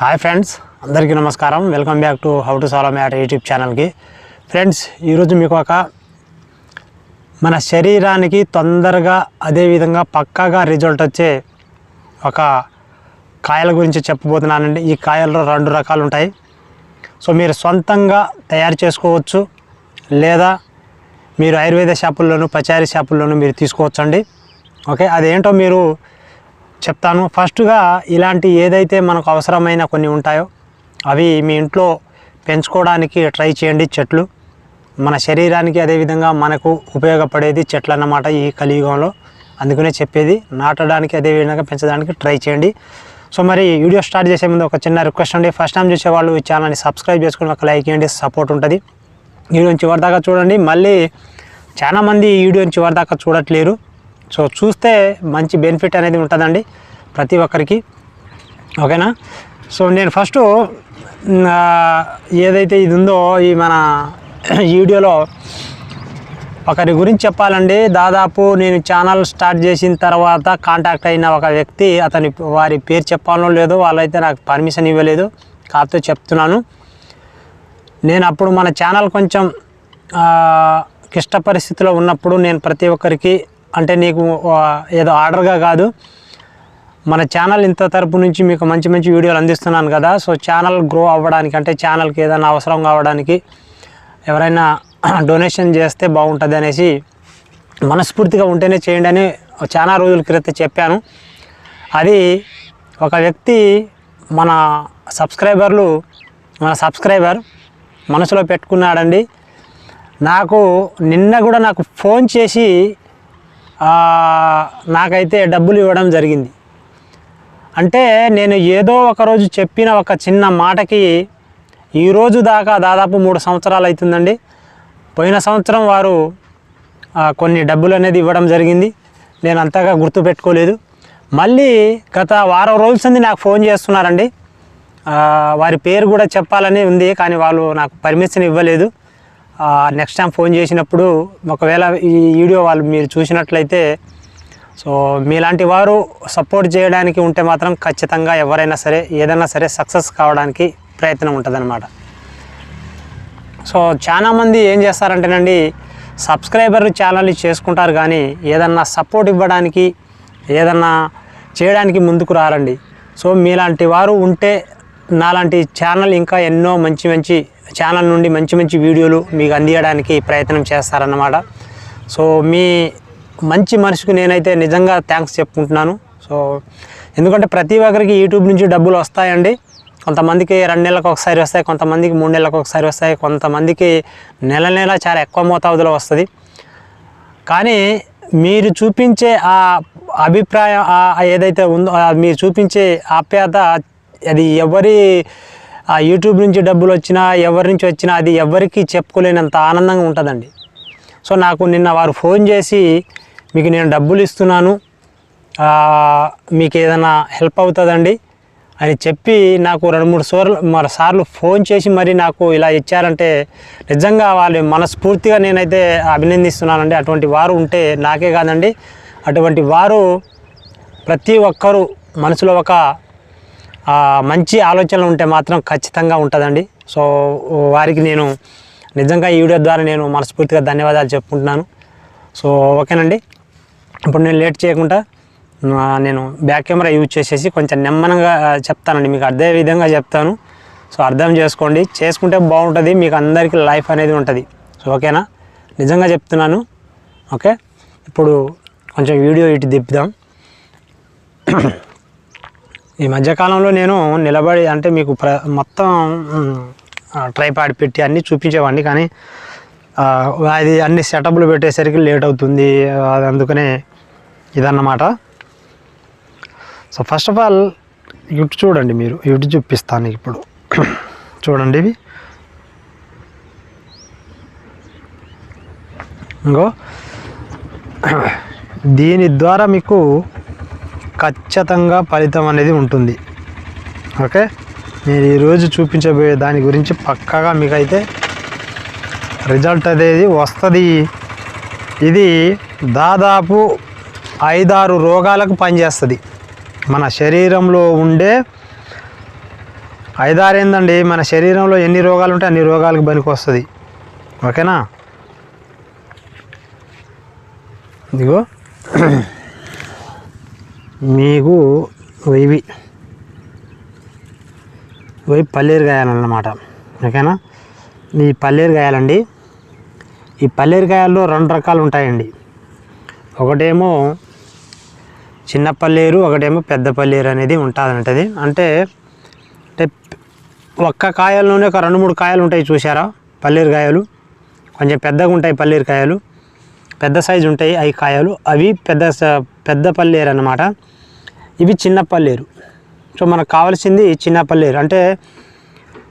Hi friends అందరికీ నమస్కారం. Welcome back to how to solve matter YouTube ఛానల్కి friends ఈరోజు మీకు ఒక మన శరీరానికి తొందరగా అదేవిధంగా పక్కాగా రిజల్ట్ వచ్చే ఒక కాయల గురించి చెప్పబోతున్నానండి. ఈ కాయల్లో రెండు రకాలు ఉంటాయి. సో మీరు సొంతంగా తయారు చేసుకోవచ్చు లేదా మీరు ఆయుర్వేద షాపుల్లోనూ పచారీ షాపుల్లోనూ మీరు తీసుకోవచ్చండి. ఓకే అదేంటో మీరు చెప్తాను. ఫస్ట్గా ఇలాంటి ఏదైతే మనకు అవసరమైన కొన్ని ఉంటాయో అవి మీ ఇంట్లో పెంచుకోవడానికి ట్రై చేయండి చెట్లు. మన శరీరానికి అదేవిధంగా మనకు ఉపయోగపడేది చెట్లు అన్నమాట ఈ కలియుగంలో. అందుకనే చెప్పేది నాటడానికి అదేవిధంగా పెంచడానికి ట్రై చేయండి. సో మరి వీడియో స్టార్ట్ చేసే ముందు ఒక చిన్న రిక్వెస్ట్ అండి. ఫస్ట్ టైం చూసేవాళ్ళు ఈ ఛానల్ని సబ్స్క్రైబ్ చేసుకుని ఒక లైక్ చేయండి సపోర్ట్ ఉంటుంది. వీడియోని చివరి దాకా చూడండి. మళ్ళీ చాలామంది ఈ వీడియోని చివరి దాకా చూడట్లేరు. సో చూస్తే మంచి బెనిఫిట్ అనేది ఉంటుందండి ప్రతి ఒక్కరికి. ఓకేనా? సో నేను ఫస్ట్ ఏదైతే ఇది ఉందో ఈ మన వీడియోలో ఒకరి గురించి చెప్పాలండి. దాదాపు నేను ఛానల్ స్టార్ట్ చేసిన తర్వాత కాంటాక్ట్ అయిన ఒక వ్యక్తి అతని వారి పేరు చెప్పాలో లేదో వాళ్ళైతే నాకు పర్మిషన్ ఇవ్వలేదు. కాకపోతే చెప్తున్నాను. నేను అప్పుడు మన ఛానల్ కొంచెం క్లిష్ట పరిస్థితిలో ఉన్నప్పుడు నేను ప్రతి ఒక్కరికి అంటే నీకు ఏదో ఆర్డర్గా కాదు. మన ఛానల్ ఇంత తరపు నుంచి మీకు మంచి మంచి వీడియోలు అందిస్తున్నాను కదా. సో ఛానల్ గ్రో అవ్వడానికి అంటే ఛానల్కి ఏదైనా అవసరం కావడానికి ఎవరైనా డొనేషన్ చేస్తే బాగుంటుంది అనేసి మనస్ఫూర్తిగా ఉంటేనే చేయండి అని చాలా రోజుల క్రితం చెప్పాను. అది ఒక వ్యక్తి మన సబ్స్క్రైబర్లు మన సబ్స్క్రైబర్ మనసులో పెట్టుకున్నాడండి. నాకు నిన్న కూడా నాకు ఫోన్ చేసి నాకైతే డబ్బులు ఇవ్వడం జరిగింది. అంటే నేను ఏదో ఒక రోజు చెప్పిన ఒక చిన్న మాటకి ఈరోజు దాకా దాదాపు మూడు సంవత్సరాలు అవుతుందండి పోయిన సంవత్సరం వారు కొన్ని డబ్బులు అనేది ఇవ్వడం జరిగింది. నేను అంతగా గుర్తు పెట్టుకోలేదు. మళ్ళీ గత వారం రోజుల నుండి నాకు ఫోన్ చేస్తున్నారండి. వారి పేరు కూడా చెప్పాలని ఉంది కానీ వాళ్ళు నాకు పర్మిషన్ ఇవ్వలేదు. నెక్స్ట్ టైం ఫోన్ చేసినప్పుడు ఒకవేళ ఈ వీడియో వాళ్ళు మీరు చూసినట్లయితే సో మీలాంటి వారు సపోర్ట్ చేయడానికి ఉంటే మాత్రం ఖచ్చితంగా ఎవరైనా సరే ఏదైనా సరే సక్సెస్ కావడానికి ప్రయత్నం ఉంటుందన్నమాట. సో చాలామంది ఏం చేస్తారంటేనండి సబ్స్క్రైబర్ ఛానల్ చేసుకుంటారు కానీ ఏదన్నా సపోర్ట్ ఇవ్వడానికి ఏదన్నా చేయడానికి ముందుకు రారండి. సో మీలాంటి వారు ఉంటే నాలాంటి ఛానల్ ఇంకా ఎన్నో మంచి మంచి ఛానల్ నుండి మంచి మంచి వీడియోలు మీకు అందియడానికి ప్రయత్నం చేస్తారన్నమాట. సో మీ మంచి మనసుకు నేనైతే నిజంగా థ్యాంక్స్ చెప్పుకుంటున్నాను. సో ఎందుకంటే ప్రతి ఒక్కరికి యూట్యూబ్ నుంచి డబ్బులు వస్తాయండి. కొంతమందికి రెండు నెలలకు ఒకసారి వస్తాయి కొంతమందికి మూడు నెలలకు ఒకసారి వస్తాయి కొంతమందికి నెల నెల చాలా ఎక్కువ మోతాదులో వస్తుంది. కానీ మీరు చూపించే ఆ అభిప్రాయం ఏదైతే ఉందో మీరు చూపించే ఆప్యాయత అది ఎవరి ఆ యూట్యూబ్ నుంచి డబ్బులు వచ్చినా ఎవరి నుంచి వచ్చినా అది ఎవరికి చెప్పుకోలేనంత ఆనందంగా ఉంటుందండి. సో నాకు నిన్న వారు ఫోన్ చేసి మీకు నేను డబ్బులు ఇస్తున్నాను మీకు ఏదైనా హెల్ప్ అవుతుందండి? అని చెప్పి నాకు రెండు మూడు సార్లు మరి సార్లు ఫోన్ చేసి మరి నాకు ఇలా ఇచ్చారంటే నిజంగా వాళ్ళు మనస్ఫూర్తిగా నేనైతే అభినందిస్తున్నానండి. అటువంటి వారు ఉంటే నాకే కాదండి. అటువంటి వారు ప్రతి ఒక్కరూ మనసులో ఒక మంచి ఆలోచనలు ఉంటే మాత్రం ఖచ్చితంగా ఉంటుందండి. సో వారికి నేను నిజంగా ఈ వీడియో ద్వారా నేను మనస్ఫూర్తిగా ధన్యవాదాలు చెప్పుకుంటున్నాను. సో ఓకేనండి. ఇప్పుడు నేను లేట్ చేయకుండా నేను బ్యాక్ కెమెరా యూజ్ చేసేసి కొంచెం నెమ్మనంగా చెప్తానండి. మీకు అదే విధంగా చెప్తాను. సో అర్థం చేసుకోండి. చేసుకుంటే బాగుంటుంది. మీకు అందరికీ లైఫ్ అనేది ఉంటుంది. సో ఓకేనా? నిజంగా చెప్తున్నాను. ఓకే? ఇప్పుడు కొంచెం వీడియో ఇటు దిప్పుదాం ఈ మధ్యకాలంలో నేను నిలబడి అంటే మీకు ప్ర మొత్తం ట్రైపాడ్ పెట్టి అన్నీ చూపించేవాడిని. కానీ అది అన్ని సెటప్లు పెట్టేసరికి లేట్ అవుతుంది. అది అందుకనే ఇదన్నమాట. సో ఫస్ట్ ఆఫ్ ఆల్ ఇటు చూడండి మీరు. ఇటు చూపిస్తాను ఇప్పుడు. చూడండి ఇవి. ఇంకో. దీని ద్వారా మీకు ఖచ్చితంగా ఫలితం అనేది ఉంటుంది. ఓకే? నేను ఈరోజు చూపించబోయే దాని గురించి పక్కాగా మీకైతే రిజల్ట్ అనేది వస్తుంది. ఇది దాదాపు ఐదారు రోగాలకు పనిచేస్తుంది. మన శరీరంలో ఉండే ఐదారు ఏందండి మన శరీరంలో ఎన్ని రోగాలు ఉంటే అన్ని రోగాలకు పనికి వస్తుంది. ఓకేనా? ఇదిగో. మీకు ఇవి. ఇవి పల్లీరు కాయాలన్నమాట. ఓకేనా? ఈ పల్లీరు కాయాలండి. ఈ పల్లీరు కాయాల్లో రెండు రకాలు ఉంటాయండి. ఒకటేమో చిన్న పల్లీరు ఒకటేమో పెద్ద పల్లీరు అనేది ఉంటుంది అంటే అంటే ఒక్క కాయల్లోనే ఒక రెండు మూడు కాయలు ఉంటాయి చూసారా పల్లీరు కాయలు. కొంచెం పెద్దగా ఉంటాయి పల్లీరు కాయలు. పెద్ద సైజు ఉంటాయి అవి కాయలు. అవి పెద్ద పెద్ద పల్లేరు అన్నమాట. ఇవి చిన్న పల్లేరు. సో మనకు కావాల్సింది చిన్న పల్లేరు. అంటే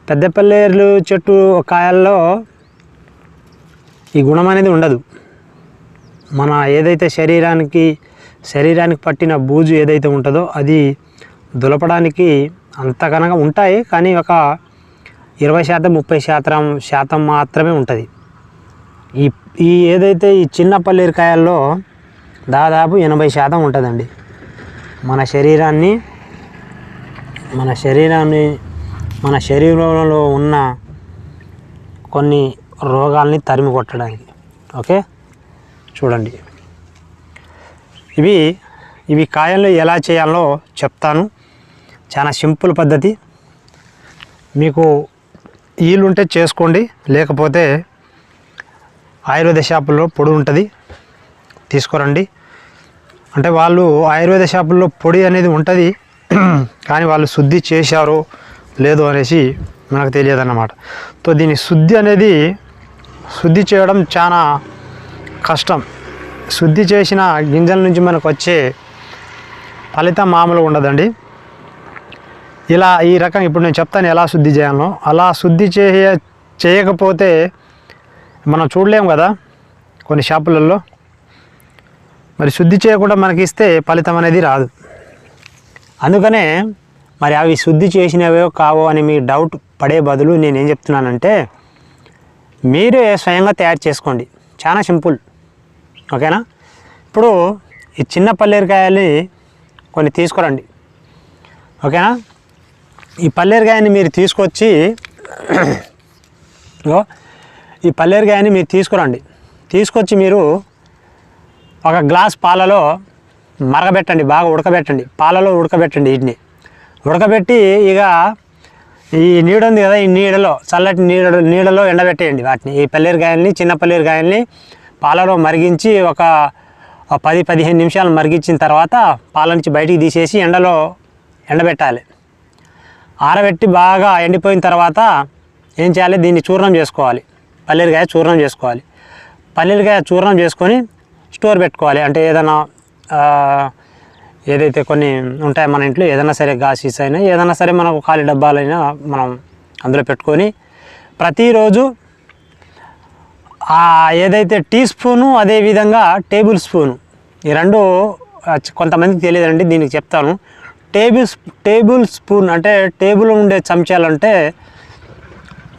పెద్ద పల్లీరు చెట్టు కాయల్లో ఈ గుణం అనేది ఉండదు. మన ఏదైతే శరీరానికి శరీరానికి పట్టిన బూజు ఏదైతే ఉంటుందో అది దులపడానికి అంతకనగా ఉంటాయి. కానీ ఒక ఇరవై శాతం ముప్పై శాతం శాతం మాత్రమే ఉంటుంది. ఈ ఈ ఏదైతే ఈ చిన్న పల్లీరకాయల్లో దాదాపు ఎనభై శాతం ఉంటుందండి. మన శరీరాన్ని మన శరీరాన్ని మన శరీరంలో ఉన్న కొన్ని రోగాల్ని తరిమి కొట్టడానికి. ఓకే? చూడండి. ఇవి ఇవి కాయలు ఎలా చేయాలో చెప్తాను. చాలా సింపుల్ పద్ధతి. మీకు వీలుంటే చేసుకోండి. లేకపోతే ఆయుర్వేద షాపులో పొడి ఉంటుంది తీసుకురండి. అంటే వాళ్ళు ఆయుర్వేద షాపుల్లో పొడి అనేది ఉంటుంది కానీ వాళ్ళు శుద్ధి చేశారో లేదో అనేసి మనకు తెలియదు అన్నమాట సో దీని శుద్ధి అనేది శుద్ధి చేయడం చాలా కష్టం. శుద్ధి చేసిన గింజల నుంచి మనకు వచ్చే ఫలితం మామూలుగా ఉండదండి. ఇలా ఈ రకం ఇప్పుడు నేను చెప్తాను ఎలా శుద్ధి చేయాలో అలా శుద్ధి చేయ చేయకపోతే మనం చూడలేము కదా కొన్ని షాపులలో. మరి శుద్ధి చేయకుండా మనకి ఇస్తే ఫలితం అనేది రాదు. అందుకనే మరి అవి శుద్ధి చేసినవో కావో అని మీ డౌట్ పడే బదులు నేను ఏం చెప్తున్నానంటే మీరే స్వయంగా తయారు చేసుకోండి. చాలా సింపుల్. ఓకేనా? ఇప్పుడు ఈ చిన్న పల్లేరుకాయల్ని కొన్ని తీసుకురండి. ఓకేనా? ఈ పల్లేరుకాయని మీరు తీసుకొచ్చి ఈ పల్లేరుకాయని మీరు తీసుకురండి. తీసుకొచ్చి మీరు ఒక గ్లాస్ పాలలో మరగబెట్టండి బాగా ఉడకబెట్టండి. పాలలో ఉడకబెట్టండి వీటిని. ఉడకబెట్టి ఇక ఈ నీడ ఉంది కదా ఈ నీడలో చల్లటి నీడ నీడలో ఎండబెట్టేయండి వాటిని. ఈ పల్లీరకాయల్ని చిన్న పల్లీరకాయల్ని పాలలో మరిగించి ఒక ఒక పది పదిహేను నిమిషాలు మరిగించిన తర్వాత పాల నుంచి బయటికి తీసేసి ఎండలో ఎండబెట్టాలి. ఆరబెట్టి బాగా ఎండిపోయిన తర్వాత ఏం చేయాలి? దీన్ని చూర్ణం చేసుకోవాలి. పల్లీరకాయ చూర్ణం చేసుకోవాలి. పల్లీరకాయ చూర్ణం చేసుకొని స్టోర్ పెట్టుకోవాలి. అంటే ఏదైనా ఏదైతే కొన్ని ఉంటాయో మన ఇంట్లో ఏదైనా సరే గాసీస్ అయినా ఏదైనా సరే మనకు ఖాళీ డబ్బాలైనా మనం అందులో పెట్టుకొని ప్రతిరోజు ఏదైతే టీ స్పూను అదేవిధంగా టేబుల్ స్పూను. ఈ రెండు కొంతమందికి తెలియదండి దీనికి చెప్తాను. టేబుల్ టేబుల్ స్పూన్ అంటే టేబుల్ ఉండే చెంచాలు అంటే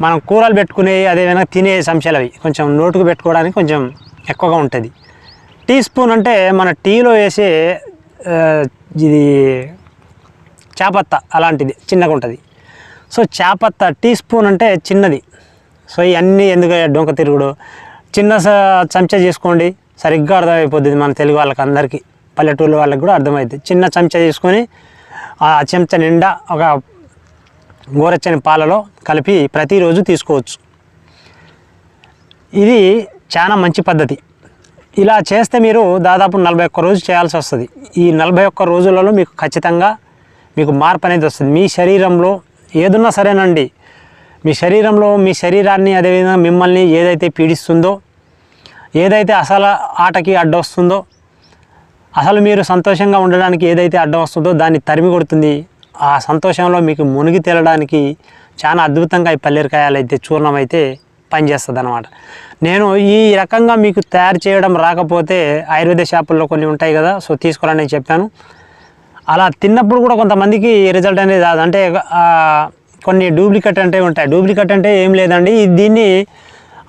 మనం కూరలు పెట్టుకునే అదేవిధంగా తినే చెంచాలు అవి. కొంచెం నోటుకు పెట్టుకోవడానికి కొంచెం ఎక్కువగా ఉంటుంది. టీ స్పూన్ అంటే మన టీలో వేసే ఇది చేపత్త అలాంటిది చిన్నగా ఉంటుంది. సో చేపత్త టీ స్పూన్ అంటే చిన్నది. సో ఇవన్నీ ఎందుకు డొంక తిరుగుడు? చిన్న స- చెంచా చేసుకోండి సరిగ్గా అర్థమైపోతుంది మన తెలుగు వాళ్ళకి అందరికీ. పల్లెటూరు వాళ్ళకి కూడా అర్థమవుతుంది చిన్న చెంచా తీసుకొని ఆ చెంచా నిండా ఒక గోరచ్చని పాలలో కలిపి ప్రతిరోజు తీసుకోవచ్చు. ఇది చాలా మంచి పద్ధతి. ఇలా చేస్తే మీరు దాదాపు నలభై ఒక్క రోజు చేయాల్సి వస్తుంది. ఈ నలభై ఒక్క రోజులలో మీకు ఖచ్చితంగా మీకు మార్పు అనేది వస్తుంది. మీ శరీరంలో ఏదున్నా సరేనండి. మీ శరీరంలో మీ శరీరాన్ని అదేవిధంగా మిమ్మల్ని ఏదైతే పీడిస్తుందో ఏదైతే అసలు ఆటకి అడ్డొస్తుందో అసలు మీరు సంతోషంగా ఉండడానికి ఏదైతే అడ్డం వస్తుందో దాన్ని తరిమి కొడుతుంది. ఆ సంతోషంలో మీకు మునిగి తేలడానికి చాలా అద్భుతంగా ఈ పల్లీరకాయలు అయితే చూర్ణం అయితే పనిచేస్తుంది అనమాట నేను ఈ రకంగా మీకు తయారు చేయడం రాకపోతే ఆయుర్వేద షాపుల్లో కొన్ని ఉంటాయి కదా సో తీసుకోవాలని నేను చెప్పాను. అలా తిన్నప్పుడు కూడా కొంతమందికి రిజల్ట్ అనేది రాదు. అంటే కొన్ని డూప్లికేట్ అంటే ఉంటాయి. డూప్లికేట్ అంటే ఏం లేదండి. దీన్ని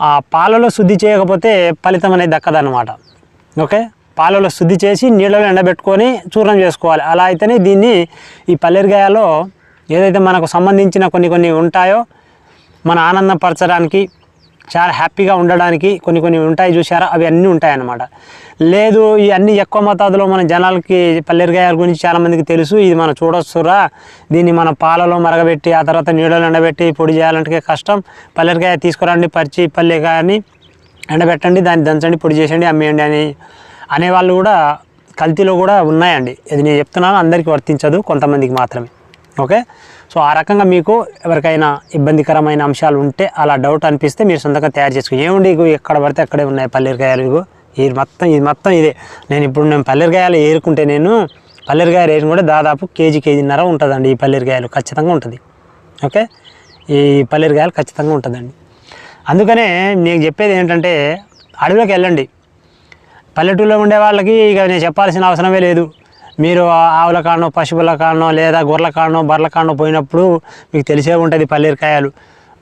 ఆ, పాలలో శుద్ధి చేయకపోతే ఫలితం అనేది దక్కదనమాట ఓకే? పాలలో శుద్ధి చేసి నీళ్ళలో ఎండబెట్టుకొని చూర్ణం చేసుకోవాలి. అలా అయితేనే దీన్ని ఈ పల్లెరిగాయలో ఏదైతే మనకు సంబంధించిన కొన్ని కొన్ని ఉంటాయో మన ఆనందపరచడానికి చాలా హ్యాపీగా ఉండడానికి కొన్ని కొన్ని ఉంటాయి చూసారా అవి అన్నీ ఉంటాయన్నమాట. లేదు ఈ అన్ని ఎక్కువ మోతాదులో మన జనాలకి పల్లెరికాయల గురించి చాలామందికి తెలుసు. ఇది మనం చూడొచ్చురా. దీన్ని మన పాలలో మరగబెట్టి ఆ తర్వాత నీడలో ఎండబెట్టి పొడి చేయాలంటే కష్టం. పల్లెరికాయ తీసుకురండి పరిచి పల్లెకాయని ఎండబెట్టండి దాన్ని దంచండి పొడి చేసండి అమ్మేయండి అని అనేవాళ్ళు కూడా కల్తీలో కూడా ఉన్నాయండి. ఇది నేను చెప్తున్నాను అందరికీ వర్తించదు కొంతమందికి మాత్రమే. ఓకే? సో ఆ రకంగా మీకు ఎవరికైనా ఇబ్బందికరమైన అంశాలు ఉంటే అలా డౌట్ అనిపిస్తే మీరు సొంతంగా తయారు చేసుకో ఏముండి ఇగో ఎక్కడ పడితే అక్కడే ఉన్నాయి పల్లెరికాయలు ఇగో. ఇది మొత్తం ఇది మొత్తం ఇదే. నేను ఇప్పుడు నేను పల్లెరికాయలు ఏరుకుంటే నేను పల్లెరికాయలు ఏరు కూడా దాదాపు కేజీ కేజీన్నర ఉంటుందండి ఈ పల్లెరికాయలు ఖచ్చితంగా ఉంటుంది. ఓకే? ఈ పల్లెరికాయలు ఖచ్చితంగా ఉంటుందండి. అందుకనే నీకు చెప్పేది ఏంటంటే అడవిలోకి వెళ్ళండి. పల్లెటూరులో ఉండే వాళ్ళకి ఇక నేను చెప్పాల్సిన అవసరమే లేదు. మీరు ఆవుల కాడనో పశువుల కాడనో లేదా గొర్రెల కాడనో బర్రెల కాడనో పోయినప్పుడు మీకు తెలిసే ఉంటుంది పల్లీరకాయలు.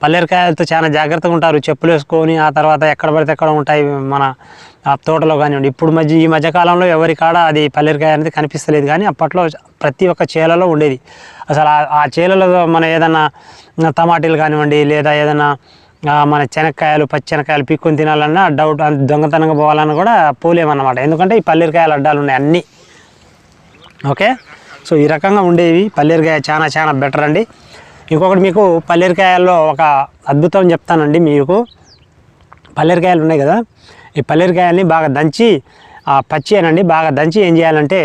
పల్లీరకాయలతో చాలా జాగ్రత్తగా ఉంటారు. చెప్పులు వేసుకొని ఆ తర్వాత ఎక్కడ పడితే ఎక్కడ ఉంటాయి మన ఆ తోటలో కానివ్వండి. ఇప్పుడు మధ్య ఈ మధ్యకాలంలో ఎవరి కాడ అది పల్లీరకాయ అనేది కనిపిస్తలేదు కానీ అప్పట్లో ప్రతి ఒక్క చేలలో ఉండేది. అసలు ఆ- ఆ చేలలో మన ఏదన్నా టమాటీలు కానివ్వండి లేదా ఏదైనా మన శనక్కాయలు పచ్చి శనక్కాయలు పీక్కొని తినాలన్నా డౌట్ దొంగతనంగా పోవాలన్నా కూడా పోలేమన్నమాట. ఎందుకంటే ఈ పల్లీరకాయల అడ్డాలు ఉన్నాయి అన్నీ. ఓకే? సో ఈ రకంగా ఉండేవి. పల్లీరకాయ చాలా చాలా బెటర్ అండి. ఇంకొకటి మీకు పల్లీరకాయల్లో ఒక అద్భుతం చెప్తానండి మీకు. పల్లీరకాయలు ఉన్నాయి కదా? ఈ పల్లీరకాయల్ని బాగా దంచి ఆ, పచ్చి అనండి బాగా దంచి ఏం చేయాలంటే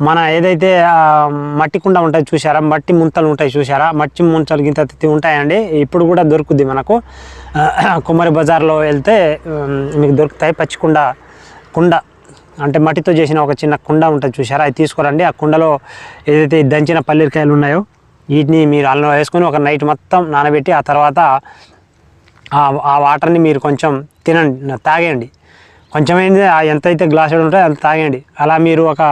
మన ఏదైతే మట్టి కుండ ఉంటాయి చూసారా మట్టి ముంతలు ఉంటాయి చూసారా మట్టి ముంతలు గింత ఉంటాయండి. ఇప్పుడు కూడా దొరుకుద్ది మనకు. కుమ్మరి బజార్లో వెళ్తే మీకు దొరుకుతాయి పచ్చి కుండ కుండ. అంటే మట్టితో చేసిన ఒక చిన్న కుండ ఉంటుంది చూసారా అది తీసుకురండి. ఆ కుండలో ఏదైతే దంచిన పల్లీరకాయలు ఉన్నాయో వీటిని మీరు అల్లం వేసుకొని ఒక నైట్ మొత్తం నానబెట్టి ఆ తర్వాత ఆ వాటర్ని మీరు కొంచెం తినండి. తాగేయండి. కొంచెం ఏంటి ఎంతైతే గ్లాసులు ఉంటాయో అంత తాగేయండి. అలా మీరు ఒక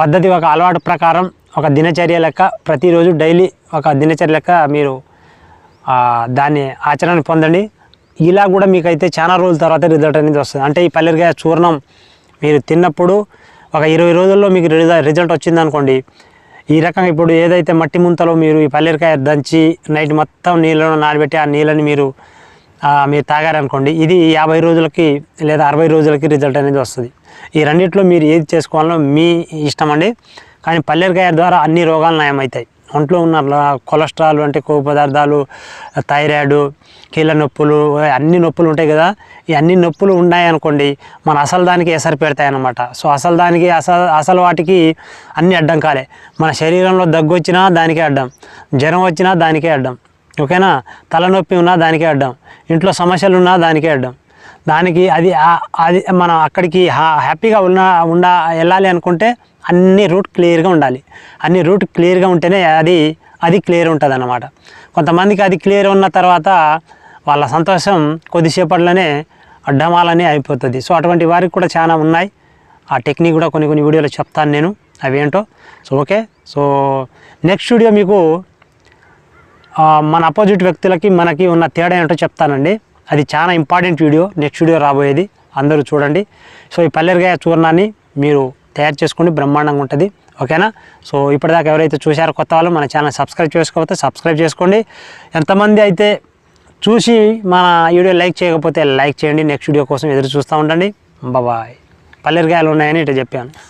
పద్ధతి ఒక అలవాటు ప్రకారం ఒక దినచర్య లెక్క ప్రతిరోజు డైలీ ఒక దినచర్య లెక్క మీరు దాన్ని ఆచరణ పొందండి. ఇలా కూడా మీకైతే చాలా రోజుల తర్వాత రిజల్ట్ అనేది వస్తుంది. అంటే ఈ పల్లెరికాయ చూర్ణం మీరు తిన్నప్పుడు ఒక ఇరవై రోజుల్లో మీకు రిజ- రిజల్ట్ వచ్చిందనుకోండి. ఈ రకంగా ఇప్పుడు ఏదైతే మట్టి ముంతలో మీరు ఈ పల్లెరికాయ దంచి నైట్ మొత్తం నీళ్ళలో నానబెట్టి ఆ నీళ్ళని మీరు మీరు తాగారనుకోండి ఇది యాభై రోజులకి లేదా అరవై రోజులకి రిజల్ట్ అనేది వస్తుంది. ఈ రెండిట్లో మీరు ఏది చేసుకోవాలో మీ ఇష్టం అండి. కానీ పల్లీరకాయ ద్వారా అన్ని రోగాలు నయమవుతాయి. ఒంట్లో ఉన్న కొలెస్ట్రాల్ అంటే కొవ్వు పదార్థాలు థైరాయిడ్ కీళ్ళ నొప్పులు అన్ని నొప్పులు ఉంటాయి కదా ఈ అన్ని నొప్పులు ఉన్నాయనుకోండి మన అసలు దానికి ఎసరు పెడతాయన్నమాట సో అసలు దానికి అసలు అసలు వాటికి అన్ని అడ్డం కాలే. మన శరీరంలో దగ్గు వచ్చినా దానికే అడ్డం జ్వరం వచ్చినా దానికే అడ్డం ఓకేనా? తలనొప్పి ఉన్నా దానికే అడ్డం ఇంట్లో సమస్యలు ఉన్నా దానికే అడ్డం. దానికి అది అది మనం అక్కడికి హా- హ్యాపీగా ఉన్న ఉండ వెళ్ళాలి అనుకుంటే అన్ని రూట్ క్లియర్గా ఉండాలి. అన్ని రూట్ క్లియర్గా ఉంటేనే అది అది క్లియర్ ఉంటుంది అన్నమాట కొంతమందికి అది క్లియర్ ఉన్న తర్వాత వాళ్ళ సంతోషం కొద్దిసేపట్లోనే అడ్డమాలని అయిపోతుంది. సో అటువంటి వారికి కూడా చాలా ఉన్నాయి. ఆ టెక్నిక్ కూడా కొన్ని కొన్ని వీడియోలో చెప్తాను నేను. అవేంటో so okay. So next video మీకు మన అపోజిట్ వ్యక్తులకి మనకి ఉన్న తేడా ఏంటో చెప్తానండి. అది చాలా ఇంపార్టెంట్ వీడియో. నెక్స్ట్ వీడియో రాబోయేది. అందరూ చూడండి. సో ఈ పల్లెరుగాయ చూర్ణాన్ని మీరు తయారు చేసుకోండి. బ్రహ్మాండంగా ఉంటుంది. ఓకేనా? సో ఇప్పటిదాకా ఎవరైతే చూశారో కొత్త వాళ్ళు మన ఛానల్ సబ్స్క్రైబ్ చేసుకోకపోతే సబ్స్క్రైబ్ చేసుకోండి. ఎంతమంది అయితే చూసి మన వీడియో లైక్ చేయకపోతే లైక్ చేయండి. నెక్స్ట్ వీడియో కోసం ఎదురు చూస్తూ ఉండండి. బాబాయ్ పల్లెరికాయలు ఉన్నాయని ఇటు చెప్పాను.